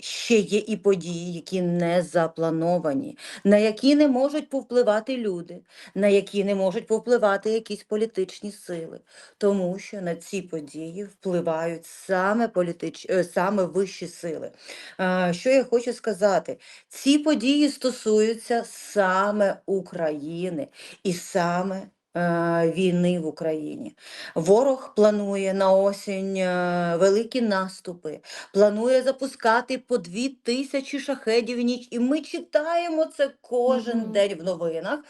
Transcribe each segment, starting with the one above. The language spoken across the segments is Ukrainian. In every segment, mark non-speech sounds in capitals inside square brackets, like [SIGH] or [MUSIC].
ще є і події, які не заплановані, на які не можуть повпливати люди, на які не можуть повпливати якісь політичні сили, тому що на ці події впливають саме політич... е, саме вищі сили. Що я хочу сказати? Ці події стосуються саме України і саме війни в Україні. Ворог планує на осінь е, великі наступи, планує запускати по дві тисячі шахедів в ніч. І ми читаємо це кожен Мгм. день в новинах.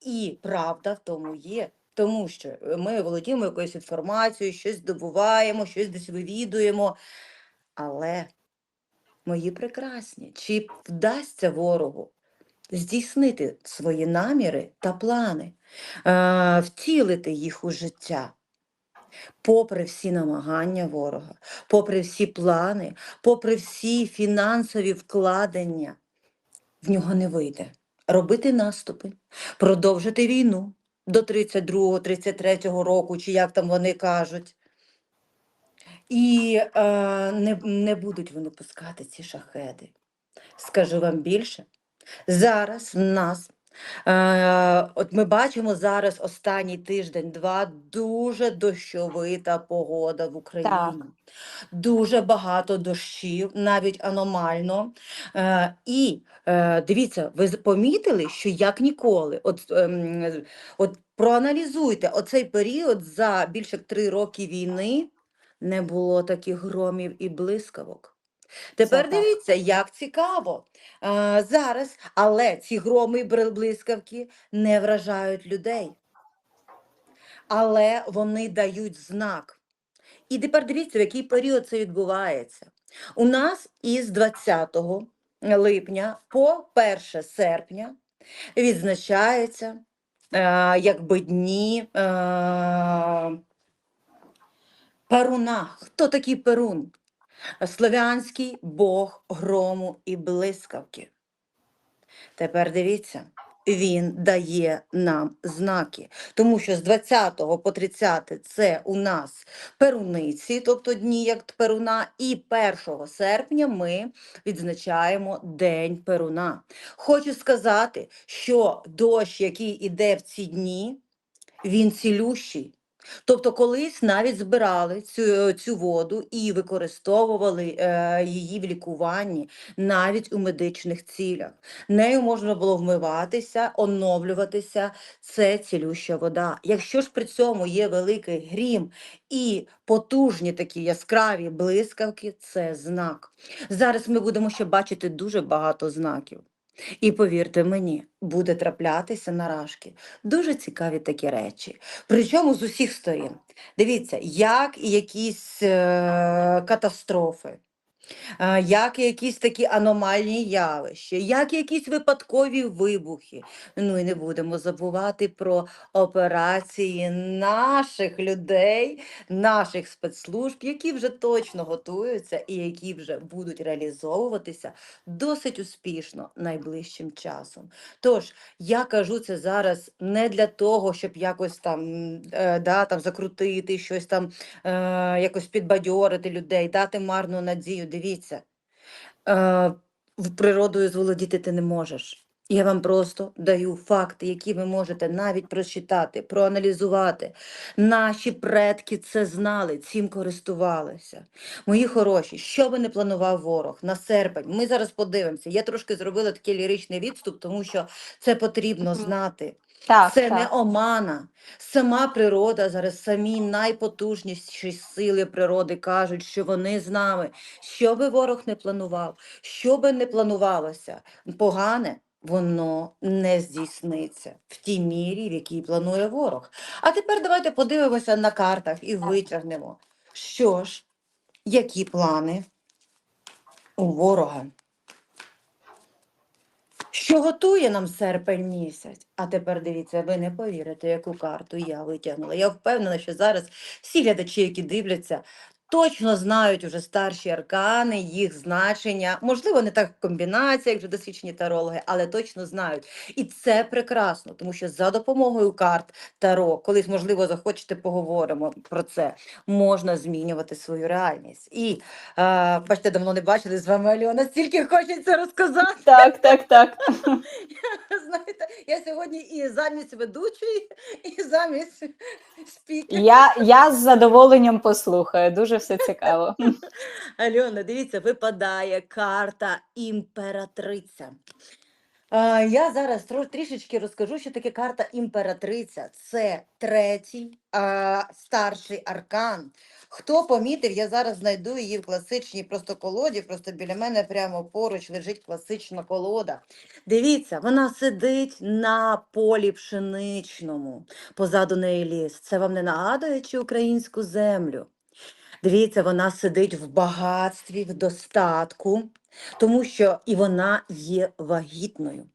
І правда в тому є. Тому що е, ми володіємо якоюсь інформацією, щось здобуваємо, щось десь вивідуємо. Але, мої прекрасні, чи вдасться ворогу здійснити свої наміри та плани, е, втілити їх у життя? попри всі намагання ворога, попри всі плани, попри всі фінансові вкладення, в нього не вийде робити наступи, продовжити війну до 32-33 року, чи як там вони кажуть. І е, не, не будуть вони пускати ці шахеди. Скажу вам більше, зараз в нас, е, от ми бачимо зараз останній тиждень-два дуже дощовита погода в Україні. Дуже багато дощів, навіть аномально. Е, і е, дивіться, ви помітили, що як ніколи, от, ем, от проаналізуйте оцей період за більше як три роки війни не було таких громів і блискавок. Тепер дивіться, як цікаво е, зараз, але ці громи і блискавки не вражають людей. Але вони дають знак. І тепер дивіться, в який період це відбувається. У нас із 20 липня по 1 серпня відзначається е, якби дні е, Перуна. Хто такий Перун? Слов'янський бог грому і блискавки. Тепер дивіться, він дає нам знаки, тому що з 20 по 30 це у нас перуниці, тобто дні як перуна, і 1 серпня ми відзначаємо День Перуна. Хочу сказати, що дощ, який іде в ці дні, він цілющий. Тобто колись навіть збирали цю, цю воду і використовували е, її в лікуванні, навіть у медичних цілях. Нею можна було вмиватися, оновлюватися. Це цілюща вода. Якщо ж при цьому є великий грім і потужні такі яскраві блискавки, це знак. Зараз ми будемо ще бачити дуже багато знаків. І повірте мені, буде траплятися наражки. Дуже цікаві такі речі. Причому з усіх сторін. Дивіться, як і якісь е, катастрофи, як якісь такі аномальні явища, як якісь випадкові вибухи. Ну і не будемо забувати про операції наших людей, наших спецслужб, які вже точно готуються і які вже будуть реалізовуватися досить успішно найближчим часом. Тож я кажу це зараз не для того, щоб якось там, е, да, там закрутити, щось там е, якось підбадьорити людей, дати марну надію. Дивіться, е, природою зволодіти ти не можеш. Я вам просто даю факти, які ви можете навіть прочитати, проаналізувати. Наші предки це знали, цим користувалися. Мої хороші, що би не планував ворог на серпень, ми зараз подивимося. Я трошки зробила такий ліричний відступ, тому що це потрібно знати. Так, Це так. не омана. Сама природа, зараз самі найпотужніші сили природи кажуть, що вони з нами. Що би ворог не планував, що би не планувалося, погане. Воно не здійсниться в тій мірі, в якій планує ворог. А тепер давайте подивимося на картах і витягнемо, що ж, які плани у ворога. Що готує нам серпень місяць? А тепер дивіться, ви не повірите, яку карту я витягнула. Я впевнена, що зараз всі глядачі, які дивляться, точно знають уже старші аркани, їх значення. Можливо, не так в комбінаціях, вже досвідчені тарологи, але точно знають. І це прекрасно, тому що за допомогою карт Таро, колись, можливо, захочете, поговоримо про це, можна змінювати свою реальність. І е, бачите, давно не бачили з вами Альона, стільки хочеться розказати. Так, так, так. [LAUGHS] Знаєте, я сьогодні і замість ведучої, і замість спікера. Я, я з задоволенням послухаю. Дуже все цікаво. Альона, дивіться, випадає карта імператриця. Я зараз трішечки розкажу, що таке карта імператриця. Це третій а, старший аркан. Хто помітив, я зараз знайду її в класичній просто колоді, просто біля мене прямо поруч лежить класична колода. Дивіться, вона сидить на полі пшеничному, позаду неї ліс. Це вам не нагадує чи українську землю? Дивіться, вона сидить в багатстві, в достатку, тому що і вона є вагітною.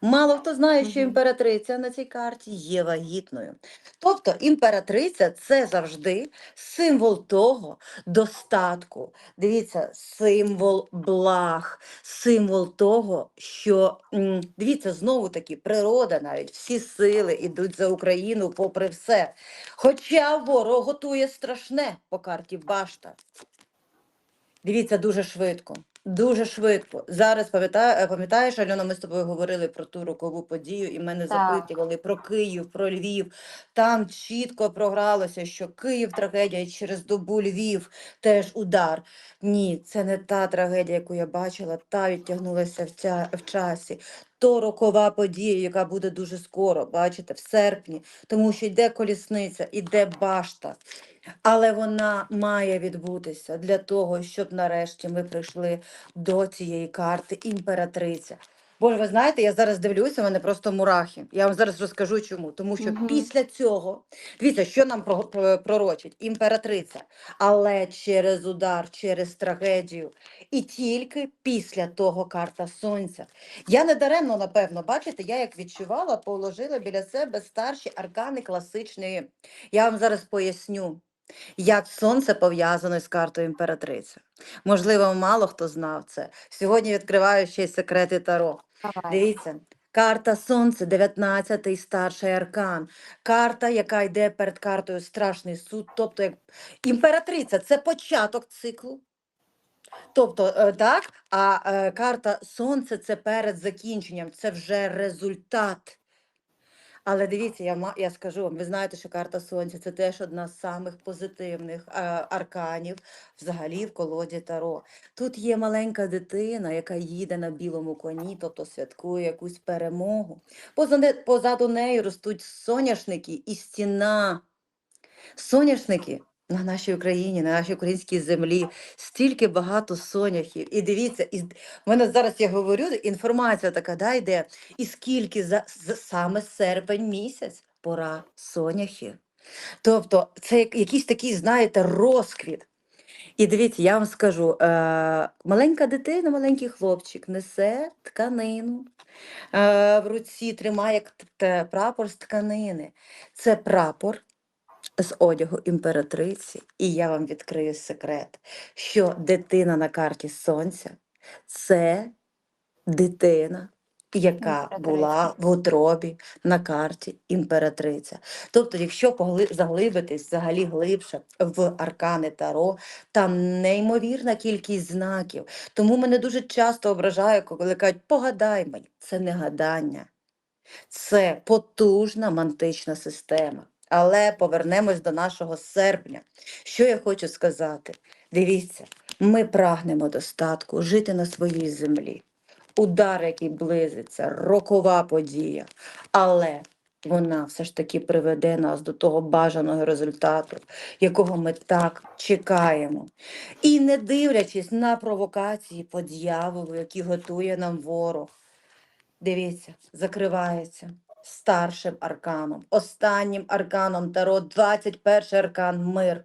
Мало хто знає, що імператриця на цій карті є вагітною. Тобто імператриця це завжди символ того достатку. Дивіться, символ благ, символ того, що дивіться, знову таки, природа навіть всі сили йдуть за Україну попри все. Хоча ворог готує страшне по карті Башта. Дивіться дуже швидко. Дуже швидко. Зараз пам'ятаю, пам'ятаєш, Альона, ми з тобою говорили про ту рокову подію, і мене Так. запитували про Київ, про Львів. Там чітко програлося, що Київ трагедія і через добу Львів теж удар. Ні, це не та трагедія, яку я бачила, та відтягнулася в, ця, в часі. То рокова подія, яка буде дуже скоро, бачите, в серпні, тому що йде колісниця, іде башта. Але вона має відбутися для того, щоб нарешті ми прийшли до цієї карти імператриця. Боже, ви знаєте, я зараз дивлюся, в мене просто мурахи. Я вам зараз розкажу чому. Тому що Мгм. після цього, дивіться, що нам про- про- пророчить імператриця, але через удар, через трагедію. І тільки після того карта сонця. Я не даремно, напевно, бачите, я як відчувала, положила біля себе старші аркани класичної. Я вам зараз поясню. Як сонце пов'язане з картою імператриця. Можливо, мало хто знав це. Сьогодні відкриваю ще й секрети Таро. Дивіться, карта Сонце, 19-й старший аркан. Карта, яка йде перед картою Страшний суд. Тобто, як імператриця це початок циклу. Тобто, е, так, а е, карта Сонце це перед закінченням, це вже результат. Але дивіться, я, я скажу вам, ви знаєте, що карта Сонця це теж одна з самих позитивних арканів взагалі в колоді Таро. Тут є маленька дитина, яка їде на білому коні, тобто святкує якусь перемогу. Позаду неї ростуть соняшники і стіна. Соняшники на нашій Україні, на нашій українській землі, стільки багато соняхів. І дивіться, і мене зараз я говорю, інформація така да, йде, і скільки за, за саме серпень місяць пора соняхів. Тобто це якийсь такий, знаєте, розквіт. І дивіться, я вам скажу, е, маленька дитина, маленький хлопчик несе тканину, е, в руці тримає прапор з тканини. Це прапор з одягу імператриці. І я вам відкрию секрет, що дитина на карті сонця це дитина, яка була в утробі на карті імператриця. Тобто, якщо заглибитись взагалі глибше в аркани Таро, там неймовірна кількість знаків. Тому мене дуже часто ображає, коли кажуть, погадай мені. Це не гадання. Це потужна мантична система. Але повернемось до нашого серпня. Що я хочу сказати? Дивіться, ми прагнемо достатку, жити на своїй землі. Удар, який близиться, рокова подія. Але вона все ж таки приведе нас до того бажаного результату, якого ми так чекаємо. І не дивлячись на провокації по дьяволу, які готує нам ворог. Дивіться, закривається старшим арканом, останнім арканом Таро, 21 аркан мир.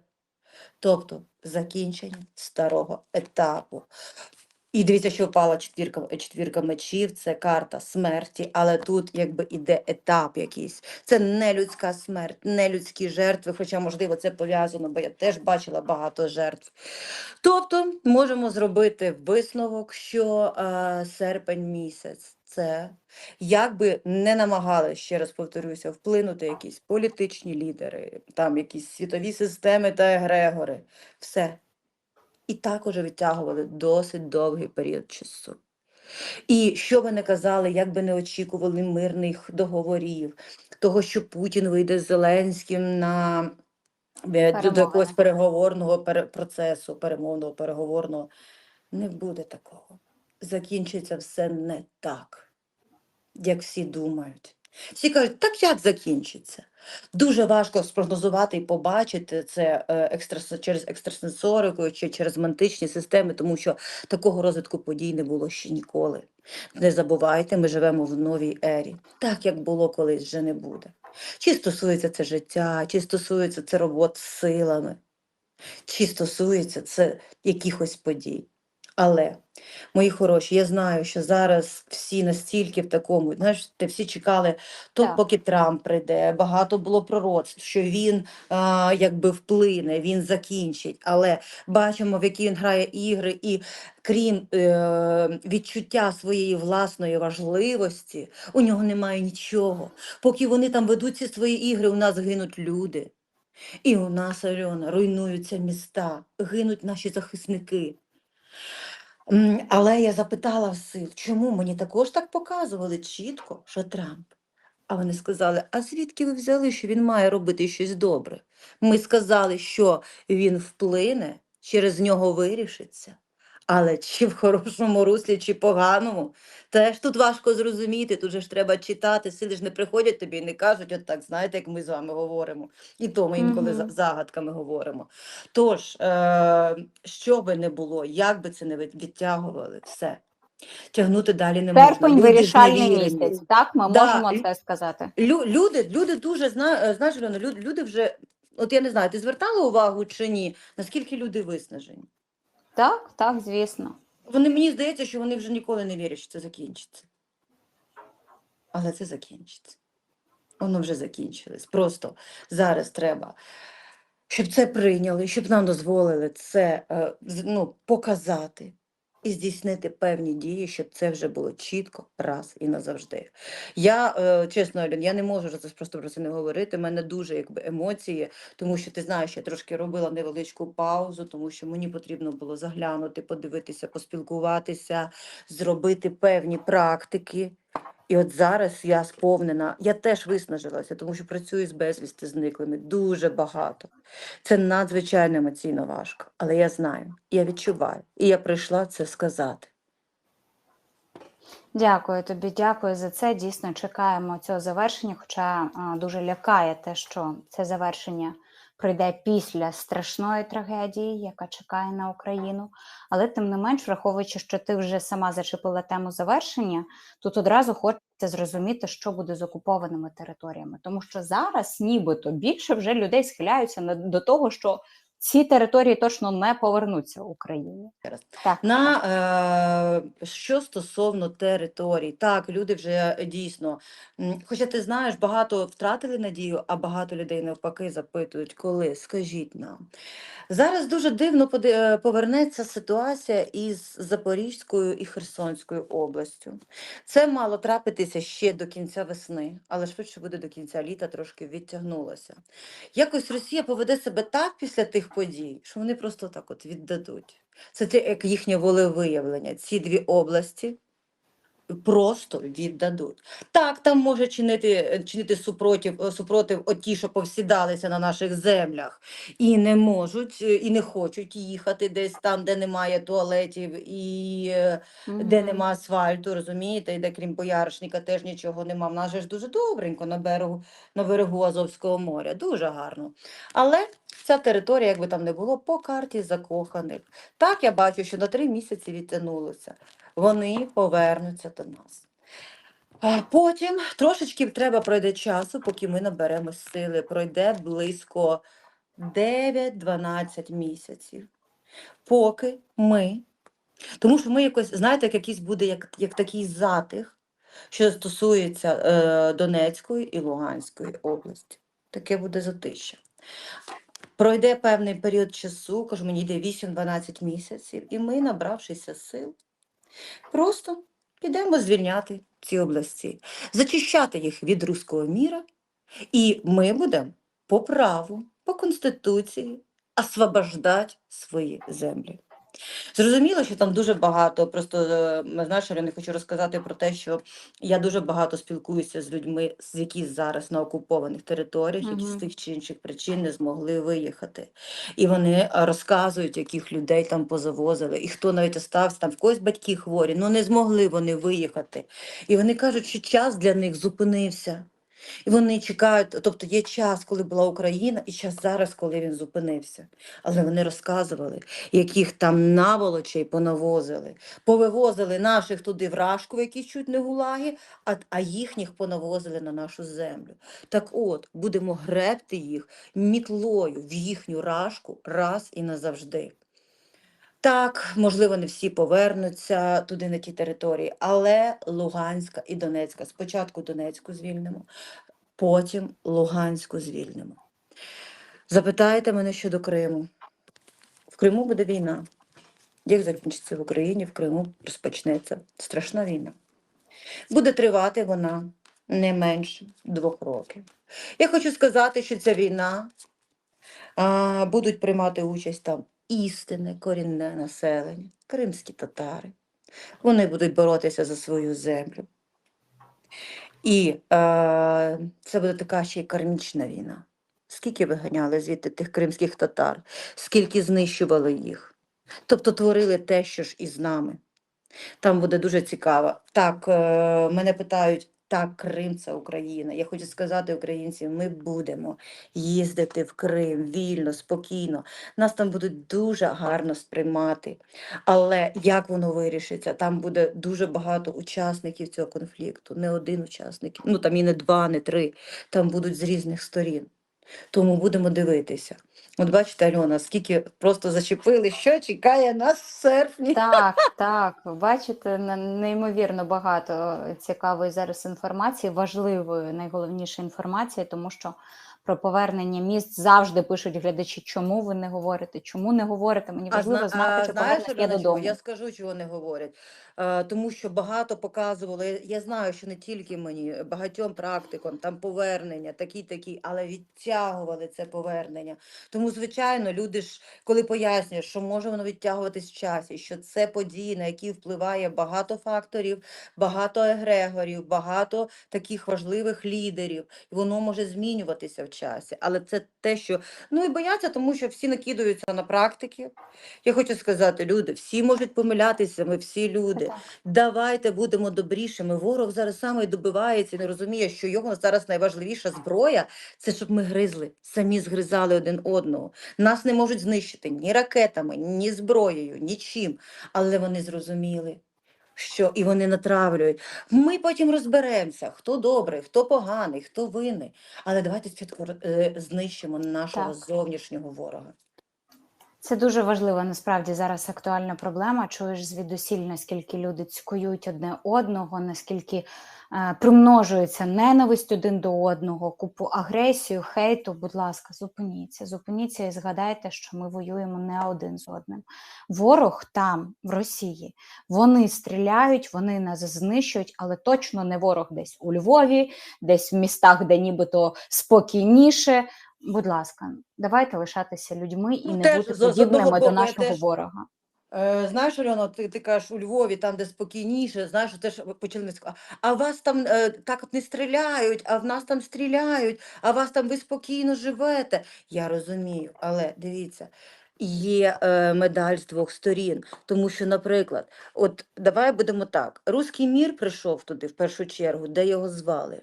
Тобто закінчення старого етапу. І дивіться, що впала четвірка, четвірка мечів, це карта смерті, але тут якби іде етап якийсь. Це не людська смерть, не людські жертви, хоча, можливо, це пов'язано, бо я теж бачила багато жертв. Тобто можемо зробити висновок, що е, серпень місяць це як би не намагали, ще раз повторюся, вплинути якісь політичні лідери, там якісь світові системи та егрегори. Все. І також відтягували досить довгий період часу. І що би не казали, як би не очікували мирних договорів, того, що Путін вийде з Зеленським на е, до- якогось переговорного пере- процесу, перемовного, переговорного, не буде такого. Закінчиться все не так, як всі думають. Всі кажуть, так як закінчиться? Дуже важко спрогнозувати і побачити це е, екстрас... через екстрасенсорику чи через мантичні системи, тому що такого розвитку подій не було ще ніколи. Не забувайте, ми живемо в новій ері. Так, як було колись, вже не буде. Чи стосується це життя, чи стосується це робот з силами, чи стосується це якихось подій. Але, мої хороші, я знаю, що зараз всі настільки в такому, знаєш, те всі чекали, то Так. поки Трамп прийде, багато було пророцтв, що він а, якби вплине, він закінчить. Але бачимо, в які він грає ігри, і крім е, відчуття своєї власної важливості, у нього немає нічого. Поки вони там ведуть ці свої ігри, у нас гинуть люди. І у нас, Альона, руйнуються міста, гинуть наші захисники. Але я запитала в сил, чому мені також так показували чітко, що Трамп. А вони сказали: а звідки ви взяли, що він має робити щось добре? Ми сказали, що він вплине, через нього вирішиться. Але чи в хорошому руслі, чи поганому, теж тут важко зрозуміти. Тут же ж треба читати, сили ж не приходять тобі і не кажуть, от так, знаєте, як ми з вами говоримо. І то ми інколи за- Мгм. загадками говоримо. Тож, е, що би не було, як би це не відтягували, все. Тягнути далі не можна. Серпень Люди вирішальний місяць. Так, ми Да, можемо це сказати. Лю, люди, люди дуже зна, е, знаєш, люди, люди вже, от я не знаю, ти звертала увагу чи ні, наскільки люди виснажені? Так, так, звісно. Вони мені здається, що вони вже ніколи не вірять, що це закінчиться. Але це закінчиться. Воно вже закінчилось. Просто зараз треба, щоб це прийняли, щоб нам дозволили це е, ну, показати і здійснити певні дії, щоб це вже було чітко, раз і назавжди. Я, е, чесно, Альон, я не можу вже просто про це не говорити. У мене дуже якби, емоції, тому що ти знаєш, я трошки робила невеличку паузу, тому що мені потрібно було заглянути, подивитися, поспілкуватися, зробити певні практики. І от зараз я сповнена, я теж виснажилася, тому що працюю з безвісти зниклими дуже багато. Це надзвичайно емоційно важко, але я знаю, я відчуваю, і я прийшла це сказати. Дякую тобі, дякую за це. Дійсно чекаємо цього завершення, хоча дуже лякає те, що це завершення прийде після страшної трагедії, яка чекає на Україну. Але тим не менш, враховуючи, що ти вже сама зачепила тему завершення, тут одразу хочеться зрозуміти, що буде з окупованими територіями, тому що зараз, нібито, більше вже людей схиляються до того, що ці території точно не повернуться Україні. Так, На е, що стосовно територій, так, люди вже дійсно, хоча ти знаєш, багато втратили надію, а багато людей навпаки запитують, коли, скажіть нам. Зараз дуже дивно е, повернеться ситуація із Запорізькою і Херсонською областю. Це мало трапитися ще до кінця весни, але швидше буде до кінця літа, трошки відтягнулося. Якось Росія поведе себе так після тих подій, що вони просто так от віддадуть. Це те, як їхнє волевиявлення. Ці дві області просто віддадуть. Так, там може чинити, чинити супротив, е, супротив оті, що повсідалися на наших землях, і не можуть, е, і не хочуть їхати десь там, де немає туалетів і е, де нема асфальту, розумієте, і де крім бояришника теж нічого нема. В нас же ж дуже добренько на берегу, на берегу Азовського моря, дуже гарно. Але ця територія, якби там не було, по карті закоханих. Так я бачу, що на три місяці відтягнулося. Вони повернуться до нас. Потім трошечки треба пройде часу, поки ми наберемо сили. Пройде близько 9-12 місяців, поки ми Тому що ми якось, знаєте, як якийсь буде як, як такий затих, що стосується е, Донецької і Луганської області. Таке буде затища. Пройде певний період часу, кажу, мені йде 8-12 місяців, і ми, набравшися сил, просто підемо звільняти ці області, зачищати їх від руського міра, і ми будемо по праву, по Конституції освобождати свої землі. Зрозуміло, що там дуже багато. Просто е, знаєш, я не хочу розказати про те, що я дуже багато спілкуюся з людьми, з які зараз на окупованих територіях, які з тих чи інших причин не змогли виїхати. І вони е, розказують, яких людей там позавозили, і хто навіть остався, там в когось батьки хворі, ну не змогли вони виїхати. І вони кажуть, що час для них зупинився. І вони чекають, тобто є час, коли була Україна, і час зараз, коли він зупинився. Але вони розказували, яких там наволочей понавозили. Повивозили наших туди в Рашку, які чуть не гулаги, а, а їхніх понавозили на нашу землю. Так от, будемо гребти їх мітлою в їхню рашку раз і назавжди. Так, можливо, не всі повернуться туди на ті території, але Луганська і Донецька. Спочатку Донецьку звільнимо, потім Луганську звільнимо. Запитаєте мене щодо Криму. В Криму буде війна. Як закінчиться в Україні, в Криму розпочнеться страшна війна. Буде тривати вона не менше двох років. Я хочу сказати, що ця війна а, будуть приймати участь там істинне корінне населення, кримські татари. Вони будуть боротися за свою землю. І е, це буде така ще й кармічна війна. Скільки виганяли звідти тих кримських татар, скільки знищували їх. Тобто творили те, що ж і з нами. Там буде дуже цікаво. Так, е, мене питають, так, Крим це Україна. Я хочу сказати українцям, ми будемо їздити в Крим вільно, спокійно. Нас там будуть дуже гарно сприймати. Але як воно вирішиться? Там буде дуже багато учасників цього конфлікту, не один учасник, ну там і не два, не три. Там будуть з різних сторін. Тому будемо дивитися. От бачите, Альона, скільки просто зачепили, що чекає нас в серпні. Так, [LAUGHS] так. Бачите, неймовірно багато цікавої зараз інформації, важливої, найголовніше інформації, тому що про повернення міст завжди пишуть глядачі, чому ви не говорите, чому не говорите. Мені важливо зна- знати, чи знаєш, повернеш я Альона, додому. Я скажу, чого не говорять. Е, тому що багато показували. Я, знаю, що не тільки мені, багатьом практикам, там повернення, такі, такі, але відтягували це повернення. Тому, звичайно, люди ж, коли пояснюють, що може воно відтягуватись в часі, що це події, на які впливає багато факторів, багато егрегорів, багато таких важливих лідерів, і воно може змінюватися в часі. Але це те, що ну і бояться, тому що всі накидаються на практики. Я хочу сказати, люди, всі можуть помилятися, ми всі люди. Так. Давайте будемо добрішими. Ворог зараз саме добивається і не розуміє, що його зараз найважливіша зброя це щоб ми гризли, самі згризали один одного. Нас не можуть знищити ні ракетами, ні зброєю, нічим. Але вони зрозуміли. Що і вони натравлюють. Ми потім розберемося, хто добрий, хто поганий, хто винний. Але давайте спочатку е, знищимо нашого Так. зовнішнього ворога. Це дуже важлива насправді зараз актуальна проблема. Чуєш звідусіль, наскільки люди цькують одне одного, наскільки е, примножується ненависть один до одного, купу агресію, хейту. Будь ласка, зупиніться, зупиніться і згадайте, що ми воюємо не один з одним. Ворог там, в Росії, вони стріляють, вони нас знищують, але точно не ворог десь у Львові, десь в містах, де нібито спокійніше. Будь ласка, давайте лишатися людьми і Ну, не теж бути подібними боку, до нашого теж- ворога. Е, знаєш, Альона, ти, ти кажеш у Львові, там, де спокійніше, знаєш, теж почали а вас там е, так не стріляють, а в нас там стріляють, а вас там ви спокійно живете. Я розумію, але дивіться, є е, медаль з двох сторін. Тому що, наприклад, от давай будемо так: Руський мір прийшов туди в першу чергу, де його звали.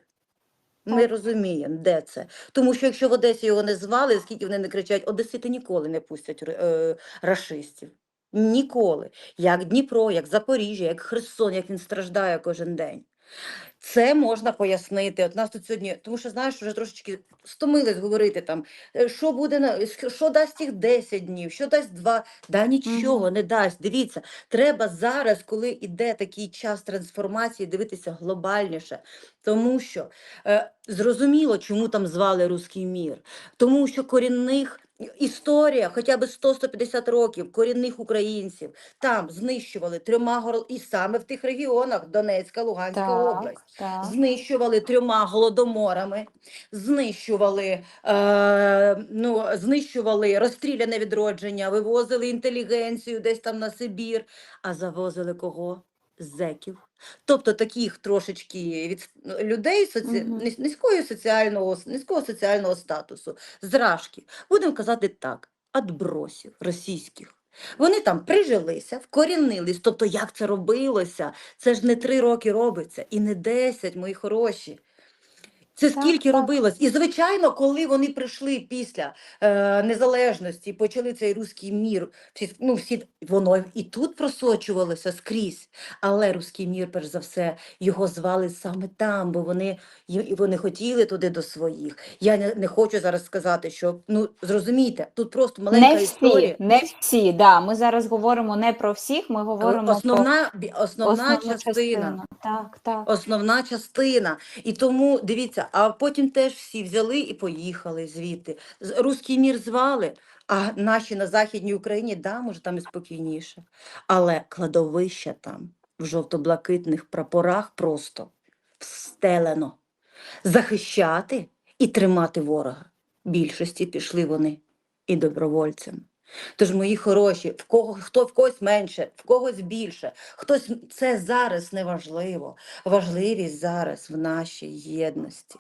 Ми розуміємо, де це. Тому що якщо в Одесі його не звали, скільки вони не кричать, Одесити ніколи не пустять е, рашистів. Ніколи. Як Дніпро, як Запоріжжя, як Херсон, як він страждає кожен день. Це можна пояснити. От нас тут сьогодні, тому що знаєш, вже трошечки стомились говорити там, е, що буде на що дасть їх 10 днів, що дасть 2, да нічого не дасть. Дивіться, треба зараз, коли іде такий час трансформації, дивитися глобальніше, тому що е, зрозуміло, чому там звали Руський мір, тому що корінних. Історія, хоча б 100-150 років корінних українців там знищували трьома гор... і саме в тих регіонах Донецька, Луганська область так. знищували трьома голодоморами, знищували, е, ну, знищували розстріляне відродження, вивозили інтелігенцію десь там на Сибір, а завозили кого? Зеків. Тобто таких трошечки від ну, людей соці... угу. низької соціального, низького соціального статусу, зражки, будемо казати так, адбросів російських. Вони там прижилися, вкорінились. Тобто, як це робилося? Це ж не три роки робиться, і не десять, мої хороші. Це Так, скільки так. робилось? І звичайно, коли вони прийшли після е, незалежності, почали цей руський мір, всі, ну, всі, воно і тут просочувалося скрізь. Але руський мір, перш за все, його звали саме там, бо вони, і вони хотіли туди до своїх. Я не, не хочу зараз сказати, що ну зрозумійте, тут просто маленька Не історія. всі, не всі. Да. Ми зараз говоримо не про всіх, ми говоримо Основна, про основна, основну частина. Так, так. Основна частина. І тому дивіться, а потім теж всі взяли і поїхали звідти. Руський мір звали, а наші на Західній Україні, да, може, там і спокійніше. Але кладовища там в жовто-блакитних прапорах просто встелено. Захищати і тримати ворога. Більшості пішли вони і добровольцям. Тож, мої хороші, в кого хто в когось менше, в когось більше, хтось це зараз не важливо. Важливість зараз в нашій єдності.